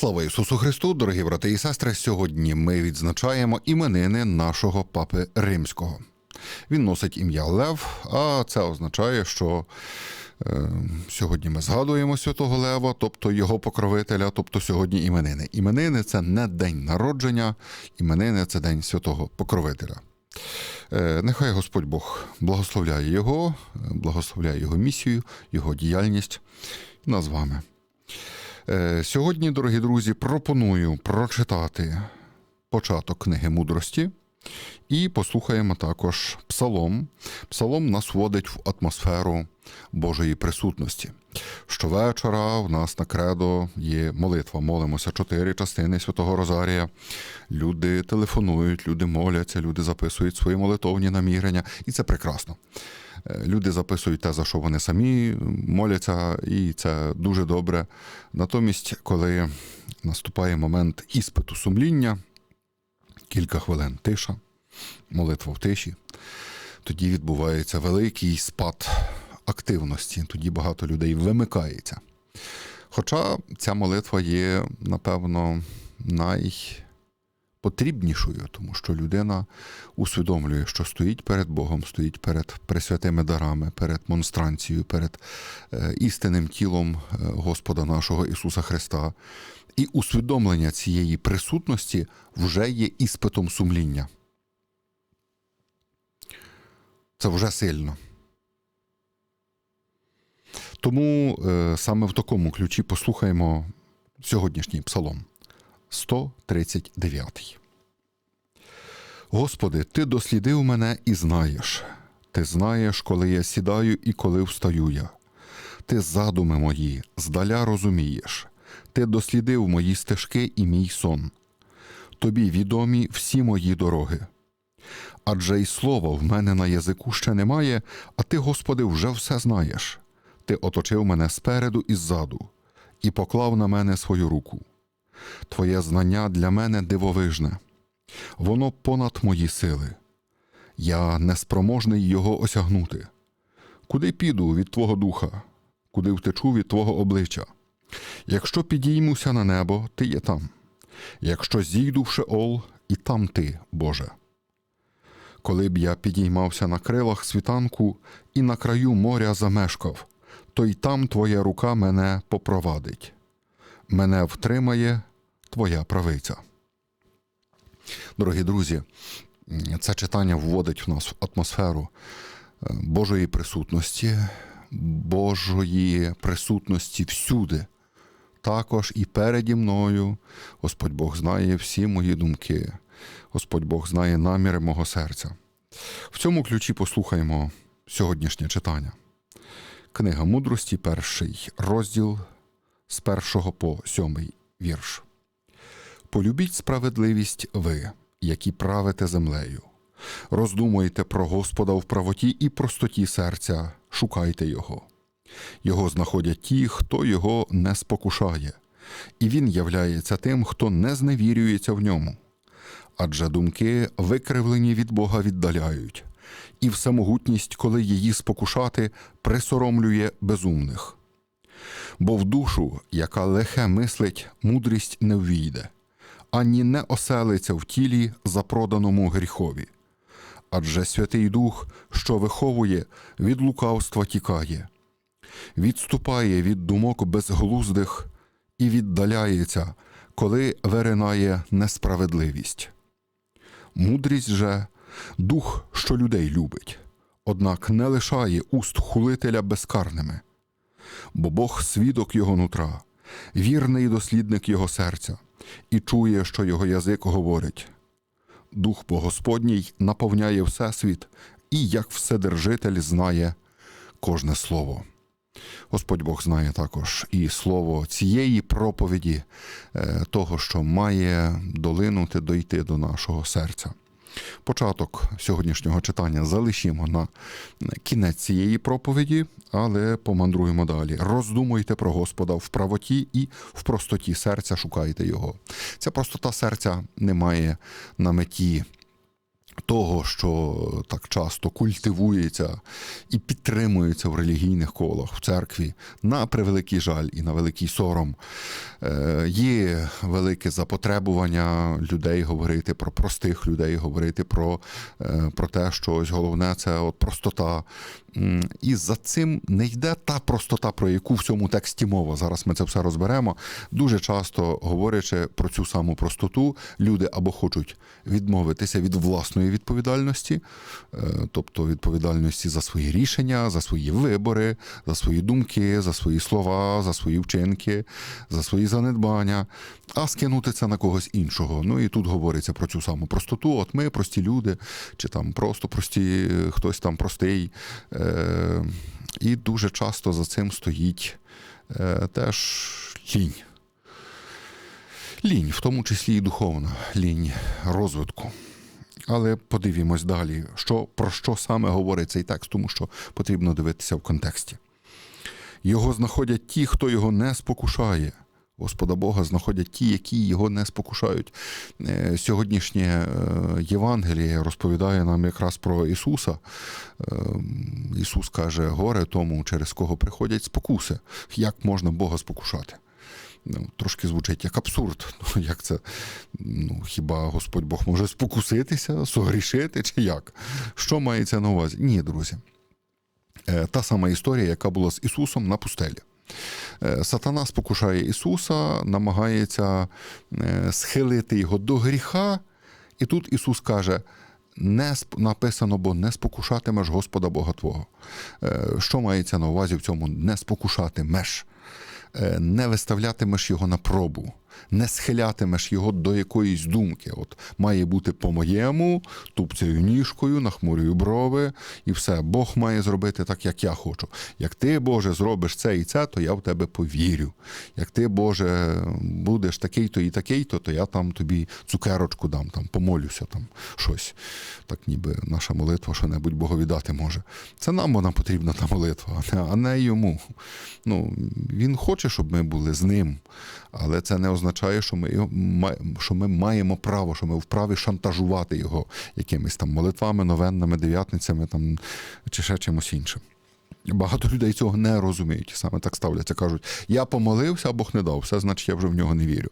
Слава Ісусу Христу, дорогі брати і сестри. Сьогодні ми відзначаємо іменини нашого папи римського. Він носить ім'я Лев, а це означає, що е, сьогодні ми згадуємо святого Лева, тобто його покровителя, тобто сьогодні іменини. Іменини це не день народження, іменини це день святого покровителя. Е, Нехай Господь Бог благословляє його, е, благословляє його місію, його діяльність і нас з вами. Е, Сьогодні, дорогі друзі, пропоную прочитати початок книги мудрості і послухаємо також псалом. Псалом нас вводить в атмосферу Божої присутності. Щовечора в нас на кредо є молитва. Молимося чотири частини Святого Розарія. Люди телефонують, люди моляться, люди записують свої молитовні намірення, і це прекрасно. Е, Люди записують те, за що вони самі моляться, і це дуже добре. Натомість, коли наступає момент іспиту сумління, кілька хвилин тиша, молитва в тиші, тоді відбувається великий спад активності, тоді багато людей вимикається. Хоча ця молитва є, напевно, найпотрібнішою, тому що людина усвідомлює, що стоїть перед Богом, стоїть перед пресвятими дарами, перед монстранцією, перед е, істинним тілом е, Господа нашого Ісуса Христа. І усвідомлення цієї присутності вже є іспитом сумління. Це вже сильно. Тому е, саме в такому ключі послухаємо сьогоднішній псалом 139. Господи, Ти дослідив мене і знаєш. Ти знаєш, коли я сідаю і коли встаю я. Ти задуми мої, здаля розумієш. Ти дослідив мої стежки і мій сон. Тобі відомі всі мої дороги. Адже й слова в мене на язику ще немає, а ти, Господи, вже все знаєш. Ти оточив мене спереду і ззаду, і поклав на мене свою руку. Твоє знання для мене дивовижне, воно понад мої сили. Я неспроможний його осягнути. Куди піду від Твого духа, куди втечу від Твого обличчя? Якщо підіймуся на небо, ти є там. Якщо зійду в Шеол, і там ти, Боже. Коли б я підіймався на крилах світанку і на краю моря замешкав, то й там твоя рука мене попровадить. Мене втримає твоя правиця. Дорогі друзі, це читання вводить в нас в атмосферу е, Божої присутності, Божої присутності всюди. Також і переді мною Господь Бог знає всі мої думки, Господь Бог знає наміри мого серця. В цьому ключі послухаємо сьогоднішнє читання. Книга мудрості, перший розділ з першого по сьомий вірш. Полюбіть справедливість ви, які правите землею. Роздумуйте про Господа в правоті і простоті серця, шукайте Його. Його знаходять ті, хто його не спокушає, і він являється тим, хто не зневірюється в ньому. Адже думки, викривлені від Бога, віддаляють, і всемогутність, коли її спокушати, присоромлює безумних. Бо в душу, яка лихе мислить, мудрість не ввійде, ані не оселиться в тілі, запроданому гріхові. Адже Святий Дух, що виховує, від лукавства тікає, відступає від думок безглуздих і віддаляється, коли виринає несправедливість. Мудрість же дух, що людей любить, однак не лишає уст хулителя безкарними, бо Бог свідок його нутра, вірний дослідник його серця, і чує, що його язик говорить. Дух Богосподній наповняє всесвіт, і як Вседержитель знає кожне слово. Господь Бог знає також і слово цієї проповіді, е, того, що має долинути, дойти до нашого серця. Початок сьогоднішнього читання залишимо на кінець цієї проповіді, але помандруємо далі. Роздумуйте про Господа в правоті і в простоті серця шукайте Його. Ця простота серця не має на меті того, що так часто культивується і підтримується в релігійних колах в церкві, на превеликий жаль і на великий сором, Е, є велике запотребування людей говорити про простих людей, говорити про, е, про те, що ось головне це от простота. І за цим не йде та простота, про яку в цьому тексті мова. Зараз ми це все розберемо. Дуже часто говорячи про цю саму простоту, люди або хочуть відмовитися від власної відповідальності, е, тобто відповідальності за свої рішення, за свої вибори, за свої думки, за свої слова, за свої вчинки, за свої занедбання, а скинути це на когось іншого. Ну і тут говориться про цю саму простоту. От ми прості люди, чи там просто прості, хтось там простий. Е, І дуже часто за цим стоїть е, теж лінь. Лінь, в тому числі і духовна лінь розвитку. Але подивімось далі, що, про що саме говорить цей текст, тому що потрібно дивитися в контексті. Його знаходять ті, хто його не спокушає. Господа Бога знаходять ті, які його не спокушають. Е, Сьогоднішнє е, Євангеліє розповідає нам якраз про Ісуса. Е, Ісус каже, горе тому, через кого приходять спокуси. Як можна Бога спокушати? Ну, трошки звучить як абсурд. Ну, як це? Ну, хіба Господь Бог може спокуситися, согрішити чи як? Що мається на увазі? Ні, друзі. Та сама історія, яка була з Ісусом на пустелі. Е, Сатана спокушає Ісуса, намагається е, схилити його до гріха, і тут Ісус каже: не написано, бо не спокушатимеш Господа Бога Твого. Е, Що мається на увазі в цьому не спокушатимеш? Не виставлятимеш його на пробу, не схилятимеш його до якоїсь думки. От має бути по-моєму, тупцею ніжкою, нахмурюю брови, і все. Бог має зробити так, як я хочу. Як ти, Боже, зробиш це і це, то я в тебе повірю. Як ти, Боже, будеш такий-то і такий-то, то я там тобі цукерочку дам, там помолюся, там щось. Так ніби наша молитва що-небудь Богові дати може. Це нам вона потрібна та молитва, а не, йому. Ну, він хоче, щоб ми були з ним, але це не означає, що ми, його, що ми маємо право, що ми вправі шантажувати його якимись там молитвами, новенними, дев'ятницями там, чи ще чимось іншим. Багато людей цього не розуміють, саме так ставляться. Кажуть, я помолився, а Бог не дав, все значить, я вже в нього не вірю.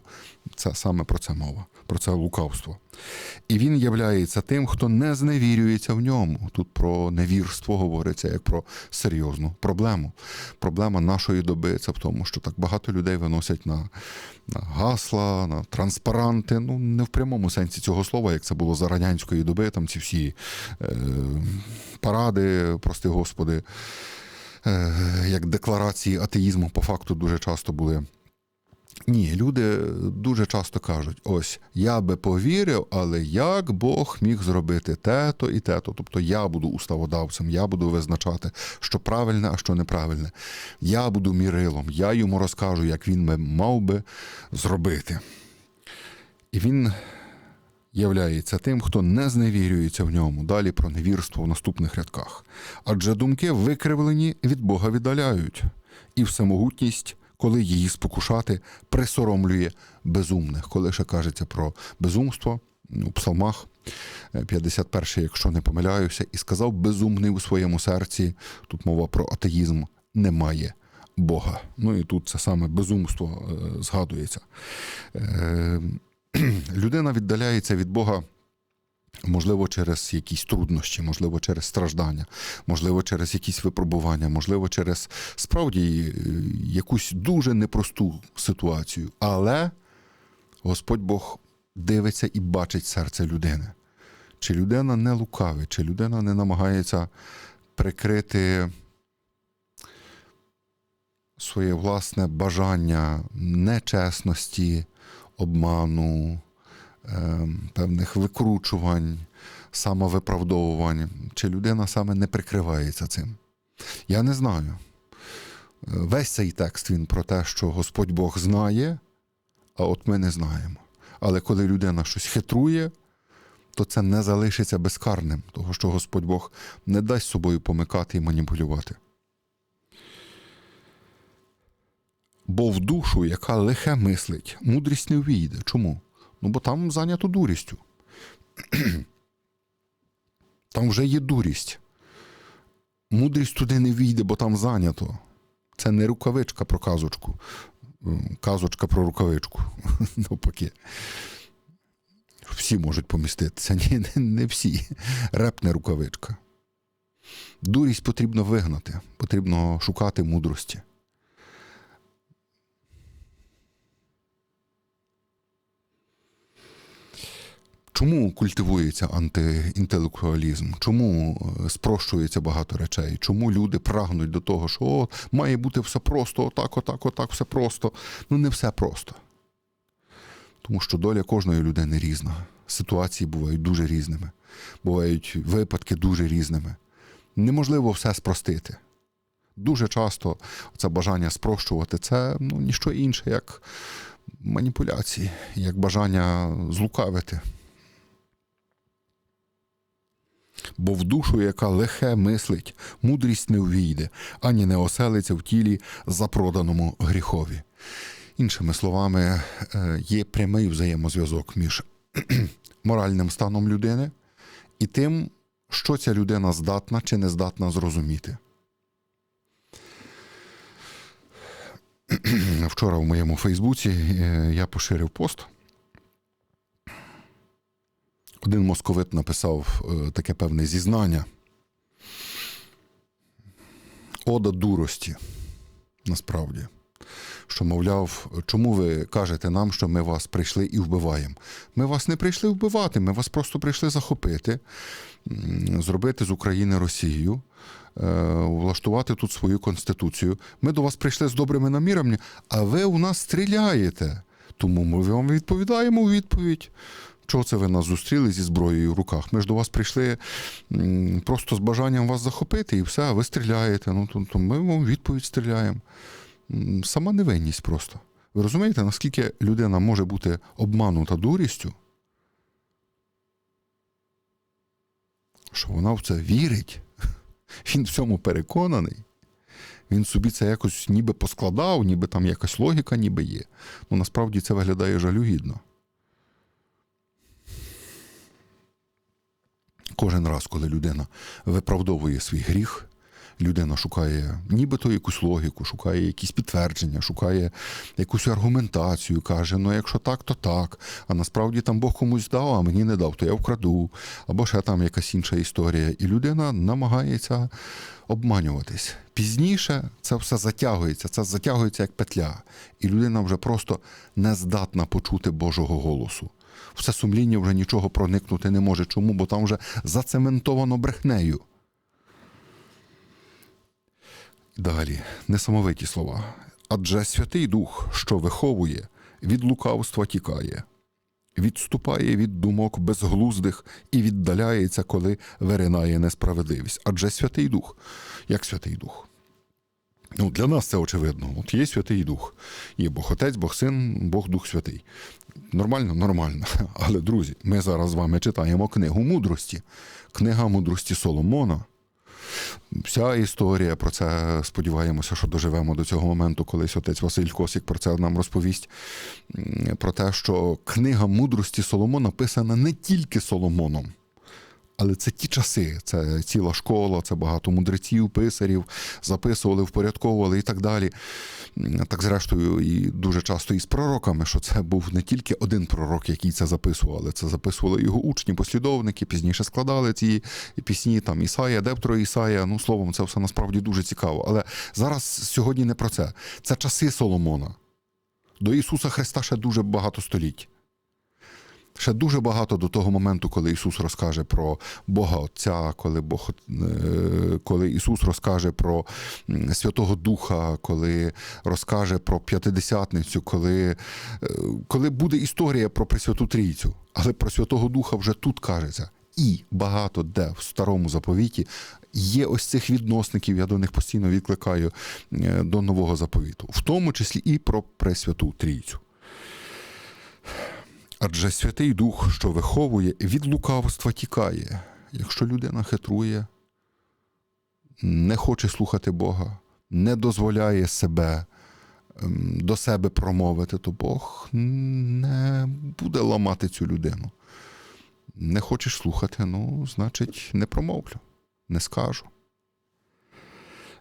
Це саме про це мова, про це лукавство. І він являється тим, хто не зневірюється в ньому. Тут про невірство говориться як про серйозну проблему. Проблема нашої доби це в тому, що так багато людей виносять на, на гасла, на транспаранти. Ну, не в прямому сенсі цього слова, як це було за радянської доби, там ці всі е, паради, прости господи, е, як декларації атеїзму по факту дуже часто були. Ні, люди дуже часто кажуть: ось я би повірив, але як Бог міг зробити те-то і те-то. Тобто я буду уставодавцем, я буду визначати, що правильне, а що неправильне. Я буду мірилом, я йому розкажу, як він би мав би зробити. І він являється тим, хто не зневірюється в ньому. Далі про невірство в наступних рядках. Адже думки викривлені від Бога віддаляють, і всемогутність, коли її спокушати, присоромлює безумних. Коли ще кажеться про безумство у псалмах, е, 51, якщо не помиляюся, і сказав безумний у своєму серці, тут мова про атеїзм, немає. Бога. Ну і тут це саме безумство е, згадується. Людина віддаляється від Бога. Можливо, через якісь труднощі, можливо, через страждання, можливо, через якісь випробування, можливо, через справді е, якусь дуже непросту ситуацію. Але Господь Бог дивиться і бачить серце людини. Чи людина не лукавить, чи людина не намагається прикрити своє власне бажання нечесності, обману, ем, певних викручувань, самовиправдовувань, чи людина саме не прикривається цим. Я не знаю. Е, Весь цей текст він про те, що Господь Бог знає, а от ми не знаємо. Але коли людина щось хитрує, то це не залишиться безкарним, того що Господь Бог не дасть собою помикати і маніпулювати. Бо в душу, яка лихе мислить, мудрість не увійде. Чому? Ну бо там зайнято дурістю. Там вже є дурість. Мудрість туди не війде, бо там зайнято. Це не рукавичка про казочку. Казочка про рукавичку. Навпаки. Всі можуть поміститися. Ні, не, не всі. Реп не рукавичка. Дурість потрібно вигнати, потрібно шукати мудрості. Чому культивується антиінтелектуалізм? Чому е, спрощується багато речей? Чому люди прагнуть до того, що о, має бути все просто, отак, отак, отак, все просто. Ну, не все просто. Тому що доля кожної людини різна. Ситуації бувають дуже різними, бувають випадки дуже різними. Неможливо все спростити. Дуже часто це бажання спрощувати це ну, ніщо інше, як маніпуляції, як бажання злукавити. Бо в душу, яка лихе мислить, мудрість не увійде, ані не оселиться в тілі запроданому гріхові. Іншими словами, е, є прямий взаємозв'язок між моральним станом людини і тим, що ця людина здатна чи не здатна зрозуміти. Вчора в моєму Фейсбуці е, я поширив пост. Один московит написав е, таке певне зізнання. Ода дурості, насправді. Що, мовляв, чому ви кажете нам, що ми вас прийшли і вбиваємо? Ми вас не прийшли вбивати, ми вас просто прийшли захопити, зробити з України Росію, е, влаштувати тут свою конституцію. Ми до вас прийшли з добрими намірами, а ви у нас стріляєте. Тому ми вам відповідаємо у відповідь. Чого це ви нас зустріли зі зброєю в руках? Ми ж до вас прийшли просто з бажанням вас захопити, і все, ви стріляєте. Ну, то, то ми вам відповідь стріляємо. Сама невинність просто. Ви розумієте, наскільки людина може бути обманута дурістю, що вона в це вірить, він в цьому переконаний. Він собі це якось ніби поскладав, ніби там якась логіка ніби є. Ну насправді це виглядає жалюгідно. Кожен раз, коли людина виправдовує свій гріх, людина шукає нібито якусь логіку, шукає якісь підтвердження, шукає якусь аргументацію, каже: ну якщо так, то так. А насправді там Бог комусь дав, а мені не дав, то я вкраду, або ще там якась інша історія. І людина намагається обманюватись. Пізніше це все затягується, це затягується як петля. І людина вже просто не здатна почути Божого голосу. Все сумління вже нічого проникнути не може. Чому? Бо там вже зацементовано брехнею. Далі, несамовиті слова. Адже Святий Дух, що виховує, від лукавства тікає, відступає від думок безглуздих і віддаляється, коли виринає несправедливість. Адже Святий Дух, як Святий Дух. Ну, для нас це очевидно. От є Святий Дух. Є Бог Отець, Бог Син, Бог Дух Святий. Нормально? Нормально. Але, друзі, ми зараз з вами читаємо книгу мудрості. Книга мудрості Соломона. Вся історія про це сподіваємося, що доживемо до цього моменту, колись отець Василь Косік про це нам розповість. Про те, що книга мудрості Соломона написана не тільки Соломоном. Але це ті часи, це ціла школа, це багато мудреців, писарів, записували, впорядковували і так далі. Так, зрештою, і дуже часто і з пророками, що це був не тільки один пророк, який це записував, але це записували його учні, послідовники, пізніше складали ці пісні, там Ісая, Дептро Ісая. Ну, словом, це все насправді дуже цікаво. Але зараз сьогодні не про це. Це часи Соломона. До Ісуса Христа ще дуже багато століть. Ще дуже багато до того моменту, коли Ісус розкаже про Бога Отця, коли Бог, е, коли Ісус розкаже про Святого Духа, коли розкаже про п'ятидесятницю, коли, е, коли буде історія про Пресвяту Трійцю, але про Святого Духа вже тут кажеться. І багато де в старому заповіті є ось цих відносників, я до них постійно відкликаю е, до нового заповіту, в тому числі і про Пресвяту Трійцю. Адже Святий Дух, що виховує, від лукавства тікає. Якщо людина хитрує, не хоче слухати Бога, не дозволяє себе ем, до себе промовити, то Бог не буде ламати цю людину. Не хочеш слухати, ну, значить, не промовлю, не скажу.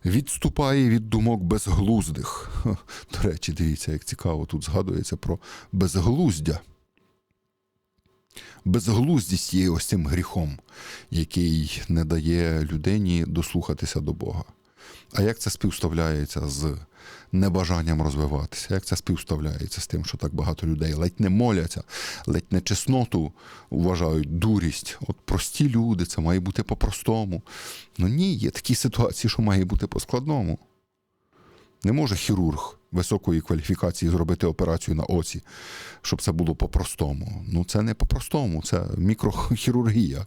Відступає від думок безглуздих. До речі, дивіться, як цікаво тут згадується про безглуздя. Безглуздість є ось цим гріхом, який не дає людині дослухатися до Бога. А як це співставляється з небажанням розвиватися? Як це співставляється з тим, що так багато людей ледь не моляться, ледь не чесноту вважають дурість? От прості люди, це має бути по-простому. Ну ні, є такі ситуації, що має бути по-складному. Не може хірург високої кваліфікації зробити операцію на оці, щоб це було по-простому. Ну, це не по-простому, це мікрохірургія.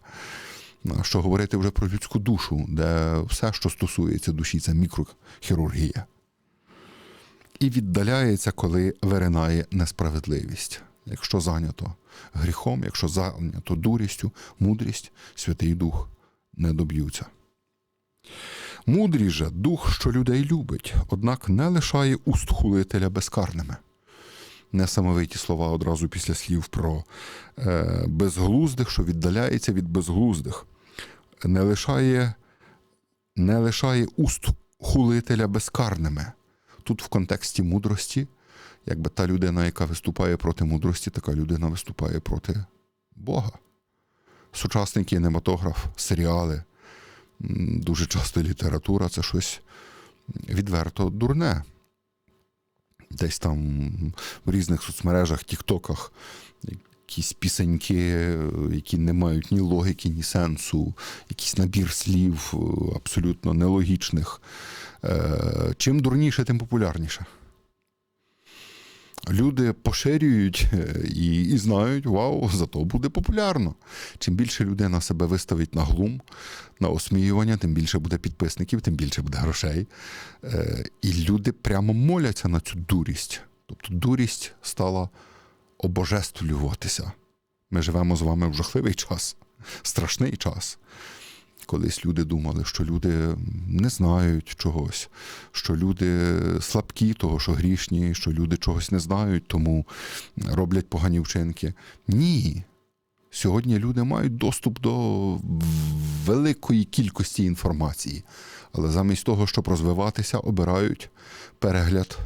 Що говорити вже про людську душу, де все, що стосується душі, це мікрохірургія. І віддаляється, коли виринає несправедливість. Якщо зайнято гріхом, якщо зайнято дурістю, мудрість, Святий Дух не доб'ються. Мудрий же дух, що людей любить, однак не лишає уст хулителя безкарними. Несамовиті слова одразу після слів про е, безглуздих, що віддаляється від безглуздих, не лишає, не лишає уст хулителя безкарними. Тут в контексті мудрості, якби та людина, яка виступає проти мудрості, така людина виступає проти Бога. Сучасний кінематограф, серіали, дуже часто література це щось відверто дурне. Десь там в різних соцмережах, тіктоках, якісь пісеньки, які не мають ні логіки, ні сенсу, якийсь набір слів абсолютно нелогічних. Е, Чим дурніше, тим популярніше. Люди поширюють е, і, і знають, вау, зато буде популярно. Чим більше людина себе виставить на глум, на осміювання, тим більше буде підписників, тим більше буде грошей. Е, І люди прямо моляться на цю дурість. Тобто дурість стала обожествлюватися. Ми живемо з вами в жахливий час, страшний час. Колись люди думали, що люди не знають чогось, що люди слабкі, того, що грішні, що люди чогось не знають, тому роблять погані вчинки. Ні. Сьогодні люди мають доступ до великої кількості інформації, але замість того, щоб розвиватися, обирають перегляд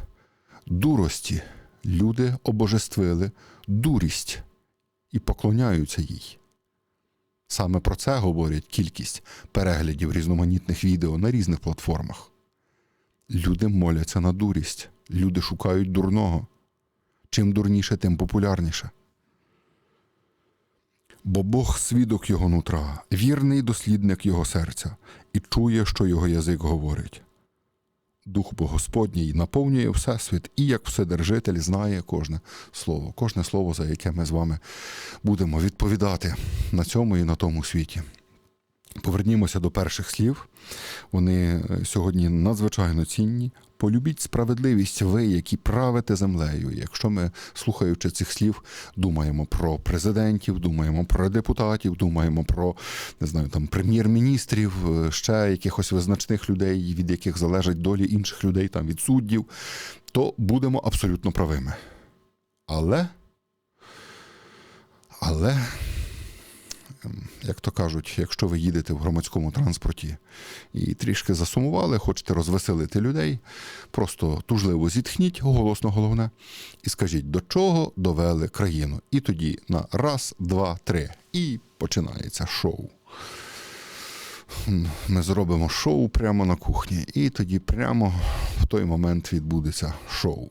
дурості. Люди обожествили дурість і поклоняються їй. Саме про це говорять кількість переглядів різноманітних відео на різних платформах. Люди моляться на дурість, люди шукають дурного. Чим дурніше, тим популярніше. Бо Бог свідок його нутра, вірний дослідник його серця, і чує, що його язик говорить. Дух Господній наповнює Всесвіт, і як Вседержитель знає кожне слово, кожне слово, за яке ми з вами будемо відповідати на цьому і на тому світі. Повернімося до перших слів. Вони е, сьогодні надзвичайно цінні. Полюбіть справедливість ви, які правите землею. Якщо ми, слухаючи цих слів, думаємо про президентів, думаємо про депутатів, думаємо про не знаю, там прем'єр-міністрів, е, ще якихось визначних людей, від яких залежать долі інших людей, там від суддів, то будемо абсолютно правими. Але, але як то кажуть, якщо ви їдете в громадському транспорті і трішки засумували, хочете розвеселити людей, просто тужливо зітхніть, голосно головне, і скажіть, до чого довели країну. І тоді на раз, два, три. І починається шоу. Ми зробимо шоу прямо на кухні, і тоді прямо в той момент відбудеться шоу.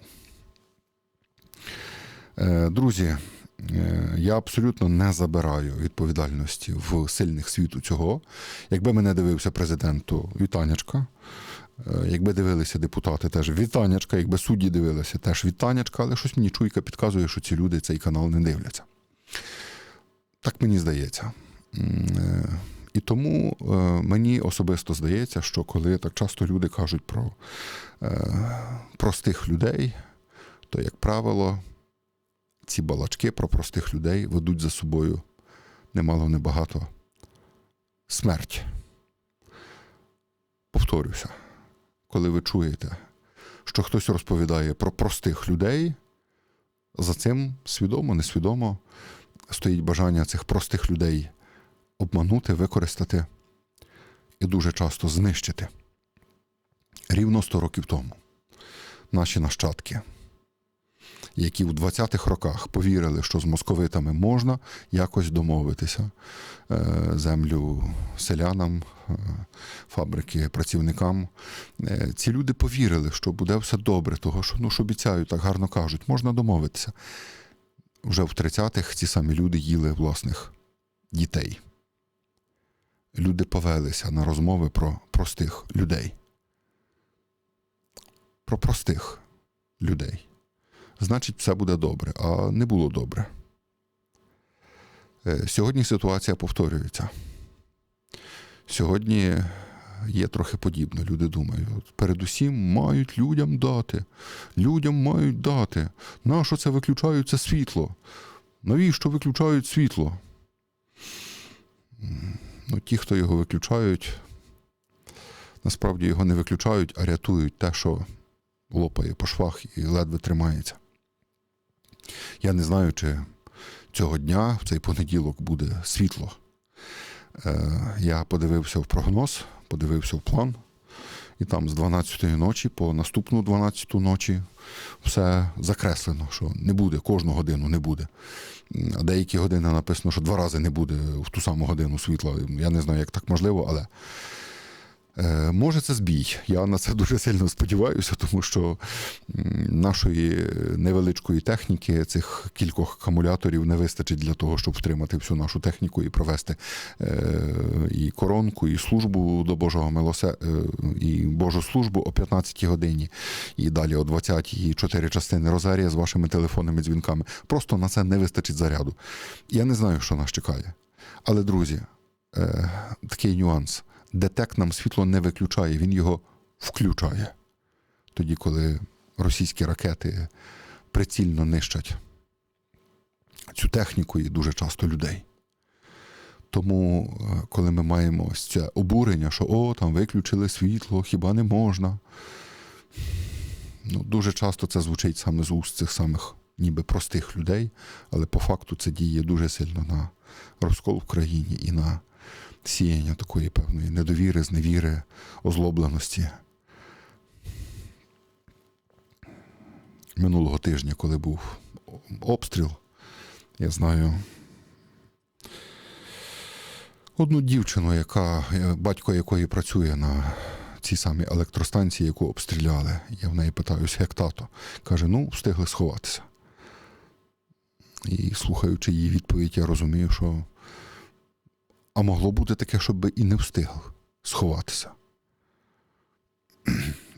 Е, Друзі, я абсолютно не забираю відповідальності в сильних світу цього. Якби мене дивився президент, то вітанячка. Е, Якби дивилися депутати, теж вітанячка, якби судді дивилися, теж вітанячка, але щось мені чуйка підказує, що ці люди цей канал не дивляться. Так мені здається. Е, І тому е, мені особисто здається, що коли так часто люди кажуть про е, простих людей, то, як правило, ці балачки про простих людей ведуть за собою немало небагато смерть. Повторюся, коли ви чуєте, що хтось розповідає про простих людей, за цим свідомо, несвідомо стоїть бажання цих простих людей обманути, використати і дуже часто знищити. Рівно 100 років тому наші нащадки, які в 20-х роках повірили, що з московитами можна якось домовитися, е, землю селянам, е, фабрики працівникам. Е, Ці люди повірили, що буде все добре, того що ну, що обіцяють, так гарно кажуть, можна домовитися. Вже в 30-х ці самі люди їли власних дітей. Люди повелися на розмови про простих людей. Про простих людей. Значить, все буде добре, а не було добре. Е, Сьогодні ситуація повторюється. Сьогодні є трохи подібно. Люди думають, передусім мають людям дати. Людям мають дати. Нащо це виключають це світло? Навіщо виключають світло? Ну, ті, хто його виключають, насправді його не виключають, а рятують те, що лопає по швах і ледве тримається. Я не знаю, чи цього дня, в цей понеділок, буде світло. Е, я подивився в прогноз, подивився в план, і там з 12-ї ночі по наступну 12-ту ночі все закреслено, що не буде, кожну годину не буде. А деякі години написано, що два рази не буде в ту саму годину світла. Я не знаю, як так можливо, але. Е, Може, це збій. Я на це дуже сильно сподіваюся, тому що нашої невеличкої техніки, цих кількох акумуляторів не вистачить для того, щоб втримати всю нашу техніку і провести е, і коронку, і службу до Божого милосе, е, і Божу службу о 15 годині, і далі о 20 і 4 частини Розарія з вашими телефонними дзвінками. Просто на це не вистачить заряду. Я не знаю, що нас чекає. Але, друзі, такий нюанс. ДТЕК нам світло не виключає, він його включає. Тоді, коли російські ракети прицільно нищать цю техніку і дуже часто людей. Тому, е, коли ми маємо ось це обурення, що о, там виключили світло, хіба не можна. Ну, дуже часто це звучить саме з уст цих самих ніби простих людей, але по факту це діє дуже сильно на розкол в країні і на сіяння такої певної недовіри, зневіри, озлобленості. Минулого тижня, коли був обстріл, я знаю одну дівчину, яка, батько якої працює на цій самій електростанції, яку обстріляли. Я в неї питаюся, як тато. Каже: ну, встигли сховатися. І слухаючи її відповідь, я розумію, що а могло бути таке, щоб і не встиг сховатися.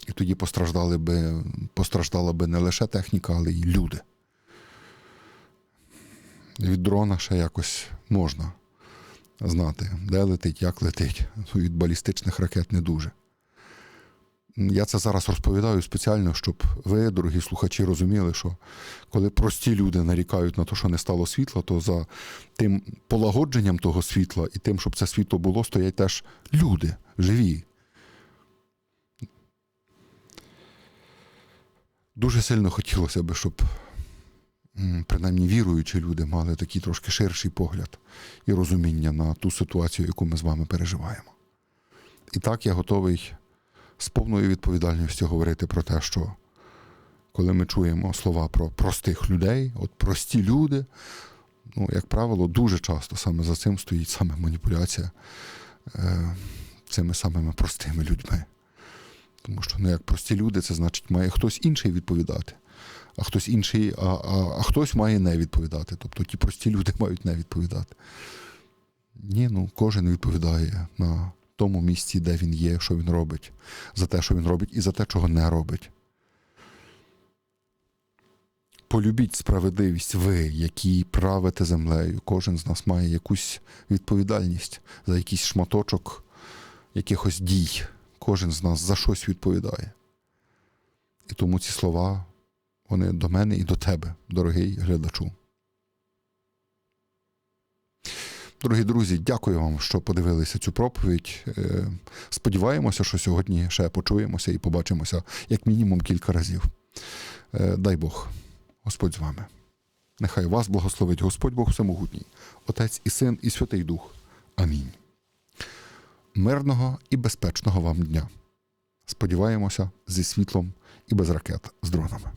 І тоді постраждали би, постраждала би не лише техніка, але й люди. Від дрона ще якось можна знати, де летить, як летить. Від балістичних ракет не дуже. Я це зараз розповідаю спеціально, щоб ви, дорогі слухачі, розуміли, що коли прості люди нарікають на те, що не стало світла, то за тим полагодженням того світла і тим, щоб це світло було, стоять теж люди живі. Дуже сильно хотілося б, щоб принаймні віруючі люди мали такий трошки ширший погляд і розуміння на ту ситуацію, яку ми з вами переживаємо. І так я готовий з повною відповідальністю говорити про те, що коли ми чуємо слова про простих людей, от прості люди, ну, як правило, дуже часто саме за цим стоїть саме маніпуляція е, цими самими простими людьми. Тому що ну, як прості люди, це значить, має хтось інший відповідати, а хтось інший, а, а, а хтось має не відповідати. Тобто ті прості люди мають не відповідати. Ні, ну кожен відповідає на тому місці, де він є, що він робить, за те, що він робить, і за те, чого не робить. Полюбіть справедливість ви, які правите землею. Кожен з нас має якусь відповідальність за якийсь шматочок якихось дій. Кожен з нас за щось відповідає. І тому ці слова, вони до мене і до тебе, дорогий глядачу. Дорогі друзі, дякую вам, що подивилися цю проповідь. Е, Сподіваємося, що сьогодні ще почуємося і побачимося як мінімум кілька разів. Е, Дай Бог, Господь з вами. Нехай вас благословить Господь Бог Всемогутній, Отець і Син, і Святий Дух. Амінь. Мирного і безпечного вам дня. Сподіваємося, зі світлом і без ракет з дронами.